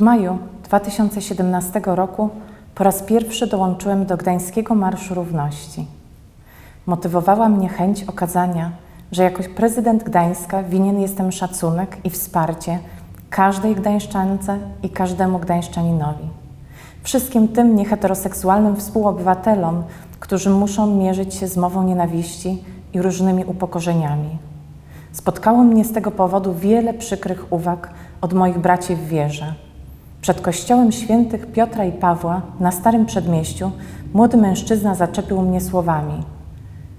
W maju 2017 roku po raz pierwszy dołączyłem do Gdańskiego Marszu Równości. Motywowała mnie chęć okazania, że jako prezydent Gdańska winien jestem szacunek i wsparcie każdej Gdańszczance i każdemu Gdańszczaninowi. Wszystkim tym nieheteroseksualnym współobywatelom, którzy muszą mierzyć się z mową nienawiści i różnymi upokorzeniami. Spotkało mnie z tego powodu wiele przykrych uwag od moich braci w wierze. Przed kościołem świętych Piotra i Pawła na Starym Przedmieściu młody mężczyzna zaczepił mnie słowami: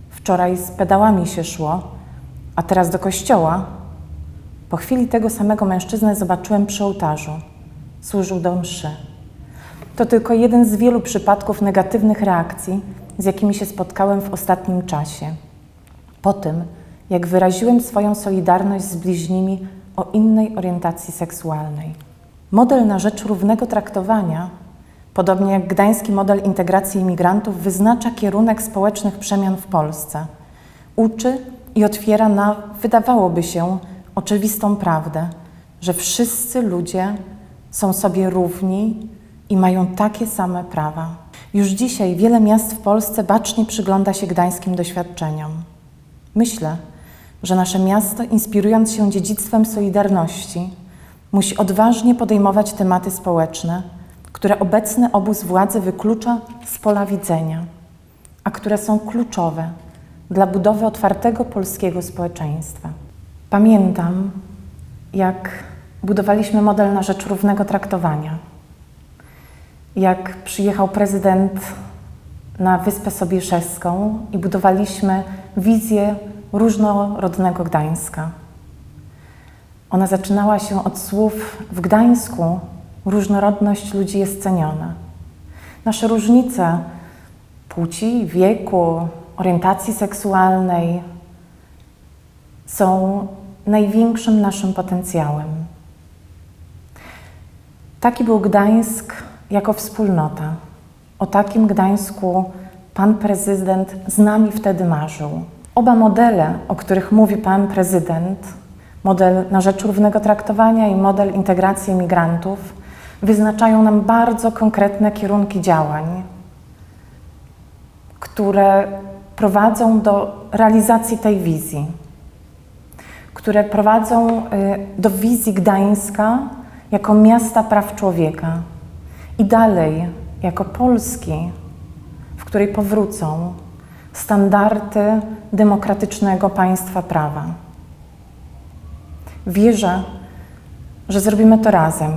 Wczoraj z pedałami się szło, a teraz do kościoła. Po chwili tego samego mężczyznę zobaczyłem przy ołtarzu. Służył do mszy. To tylko jeden z wielu przypadków negatywnych reakcji, z jakimi się spotkałem w ostatnim czasie. Po tym, jak wyraziłem swoją solidarność z bliźnimi o innej orientacji seksualnej. Model na rzecz równego traktowania, podobnie jak gdański model integracji imigrantów, wyznacza kierunek społecznych przemian w Polsce. Uczy i otwiera na, wydawałoby się, oczywistą prawdę, że wszyscy ludzie są sobie równi i mają takie same prawa. Już dzisiaj wiele miast w Polsce bacznie przygląda się gdańskim doświadczeniom. Myślę, że nasze miasto, inspirując się dziedzictwem Solidarności, musi odważnie podejmować tematy społeczne, które obecny obóz władzy wyklucza z pola widzenia, a które są kluczowe dla budowy otwartego polskiego społeczeństwa. Pamiętam, jak budowaliśmy model na rzecz równego traktowania, jak przyjechał prezydent na Wyspę Sobieszewską i budowaliśmy wizję różnorodnego Gdańska. Ona zaczynała się od słów w Gdańsku różnorodność ludzi jest ceniona. Nasze różnice płci, wieku, orientacji seksualnej są największym naszym potencjałem. Taki był Gdańsk jako wspólnota. O takim Gdańsku pan prezydent z nami wtedy marzył. Oba modele, o których mówi pan prezydent, model na rzecz równego traktowania i model integracji migrantów, wyznaczają nam bardzo konkretne kierunki działań, które prowadzą do realizacji tej wizji, które prowadzą y, do wizji Gdańska jako miasta praw człowieka i dalej jako Polski, w której powrócą standardy demokratycznego państwa prawa. Wierzę, że zrobimy to razem.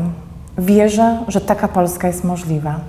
Wierzę, że taka Polska jest możliwa.